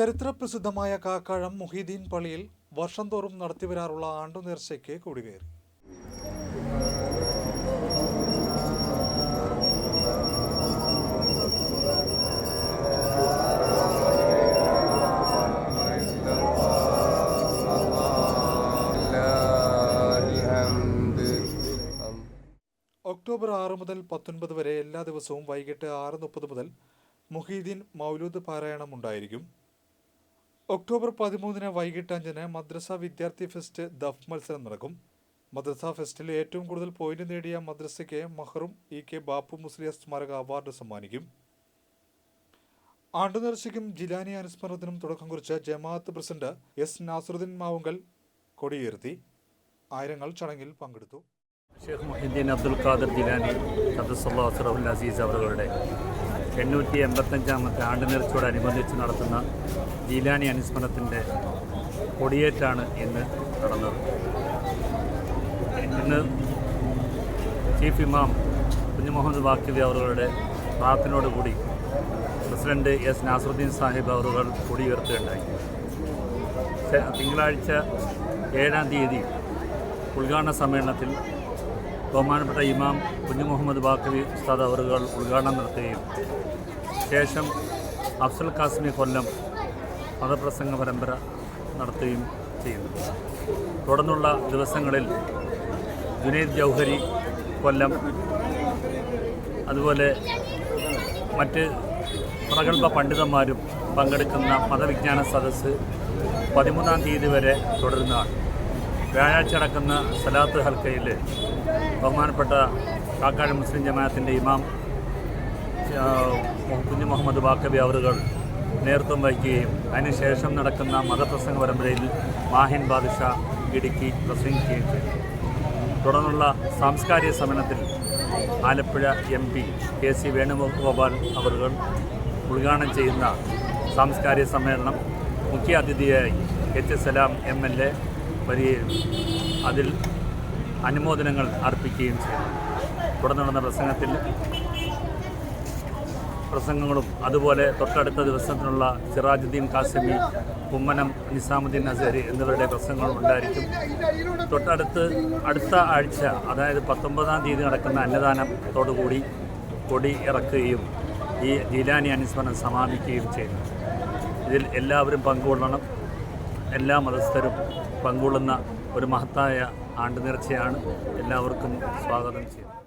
ചരിത്രപ്രസിദ്ധമായ കാക്കാഴം മുഹീദ്ദീൻ പള്ളിയിൽ വർഷം തോറും നടത്തിവരാറുള്ള ആണ്ടുനേർച്ചയ്ക്ക് കൊടികയറി ഒക്ടോബർ ആറ് മുതൽ പത്തൊൻപത് വരെ എല്ലാ ദിവസവും വൈകിട്ട് ആറ് മുപ്പത് മുതൽ മുഹീദ്ദീൻ മൗലൂദ് പാരായണം ഉണ്ടായിരിക്കും ഒക്ടോബർ പതിമൂന്നിന് വൈകിട്ട് അഞ്ചിന് മദ്രസ വിദ്യാർത്ഥി ഫെസ്റ്റ് ദഫ് മത്സരം നടക്കും. മദ്രസ ഫെസ്റ്റിൽ ഏറ്റവും കൂടുതൽ പോയിന്റ് നേടിയ മദ്രസയ്ക്ക് മഹറും ഇ കെ ബാപ്പു മുസ്ലിയ സ്മാരക അവാർഡ് സമ്മാനിക്കും. ആണ്ടുനേർച്ചയ്ക്കും ജിലാനി അനുസ്മരണത്തിനും തുടക്കം കുറിച്ച് ജമാഅത്ത് പ്രസിഡന്റ് എസ് നാസറുദ്ദീൻ മാവുങ്കൽ കൊടിയുയർത്തി ആയിരങ്ങൾ ചടങ്ങിൽ പങ്കെടുത്തു. ഷെയ്ഖ് മുഹിദ്ദീൻ അബ്ദുൽ ഖാദർ ജിലാനി ഖദ്സുല്ലാ അസ്റഫുൽ അസീസ് അവരുടെ എണ്ണൂറ്റി എൺപത്തഞ്ചാമത്തെ ആണ്ടുനേർച്ചയോടനുബന്ധിച്ച് നടത്തുന്ന ജീലാനി അനുസ്മരണത്തിന്റെ കൊടിയേറ്റാണ് ഇന്ന് നടന്നത്. ഇന്ന് ചീഫ് ഇമാം കുഞ്ഞു മുഹമ്മദ് വാക്കിബി അവരുടെ പ്രാർത്ഥനയോടുകൂടി പ്രസിഡന്റ് എസ് നാസറുദ്ദീൻ സാഹിബ് അവറുകൾ കൊടിയുയർത്തുകയുണ്ടായി. തിങ്കളാഴ്ച ഏഴാം തീയതി ഉദ്ഘാടന സമ്മേളനത്തിൽ ബഹുമാനപ്പെട്ട ഇമാം കുഞ്ഞു മുഹമ്മദ് ബാക്കവി ഉസ്താദ് അവറുകൾ ഉദ്ഘാടനം നടത്തുകയും ശേഷം അഫ്സൽ കാസ്മി കൊല്ലം മതപ്രസംഗ പരമ്പര നടത്തുകയും ചെയ്യുന്നു. തുടർന്നുള്ള ദിവസങ്ങളിൽ ജുനൈദ് ജൗഹരി കൊല്ലം അതുപോലെ മറ്റ് പ്രഗത്ഭ പണ്ഡിതന്മാരും പങ്കെടുക്കുന്ന മതവിജ്ഞാന സദസ്സ് പതിമൂന്നാം തീയതി വരെ തുടരുന്നതാണ്. വ്യാഴാഴ്ച നടക്കുന്ന സലാത്ത് ഹൽക്കയിൽ ബഹുമാനപ്പെട്ട കാക്കാട് മുസ്ലിം ജമാഅത്തിന്റെ ഇമാം കുഞ്ഞു മുഹമ്മദ് ബാക്കബി അവറുകൾ നേതൃത്വം വഹിക്കുകയും അതിനുശേഷം നടക്കുന്ന മതപ്രസംഗ പരമ്പരയിൽ മാഹിൻ ബാദുഷ ഇടുക്കി പ്രസംഗിക്കുകയും ചെയ്തു. തുടർന്നുള്ള സാംസ്കാരിക സമ്മേളനത്തിൽ Alappuzha M P K C Venugopal അവറുകൾ ഉദ്ഘാടനം ചെയ്യുന്ന സാംസ്കാരിക സമ്മേളനം മുഖ്യ അതിഥിയായി H Salam M L A വരികയും അതിൽ അനുമോദനങ്ങൾ അർപ്പിക്കുകയും ചെയ്തു. തുടർന്ന് നടന്ന പ്രസംഗത്തിൽ പ്രസംഗങ്ങളും അതുപോലെ തൊട്ടടുത്ത ദിവസത്തിനുള്ള സിറാജുദ്ദീൻ കാസിമി കുമ്മനം നിസാമുദ്ദീൻ നസേരി എന്നിവരുടെ പ്രസംഗങ്ങളും ഉണ്ടായിരിക്കും. തൊട്ടടുത്ത് അടുത്ത ആഴ്ച അതായത് പത്തൊമ്പതാം തീയതി നടക്കുന്ന അന്നദാനത്തോടുകൂടി കൊടി ഇറക്കുകയും ഈ ജീലാനി അനുസ്മരണം സമാപിക്കുകയും ചെയ്യുന്നു ഇതിൽ എല്ലാവരും പങ്കുകൊള്ളണം. എല്ലാ മതസ്ഥരും പങ്കുകൊള്ളുന്ന ഒരു മഹത്തായ ആണ്ടുനേർച്ചയാണ്. എല്ലാവർക്കും സ്വാഗതം ചെയ്യുന്നു.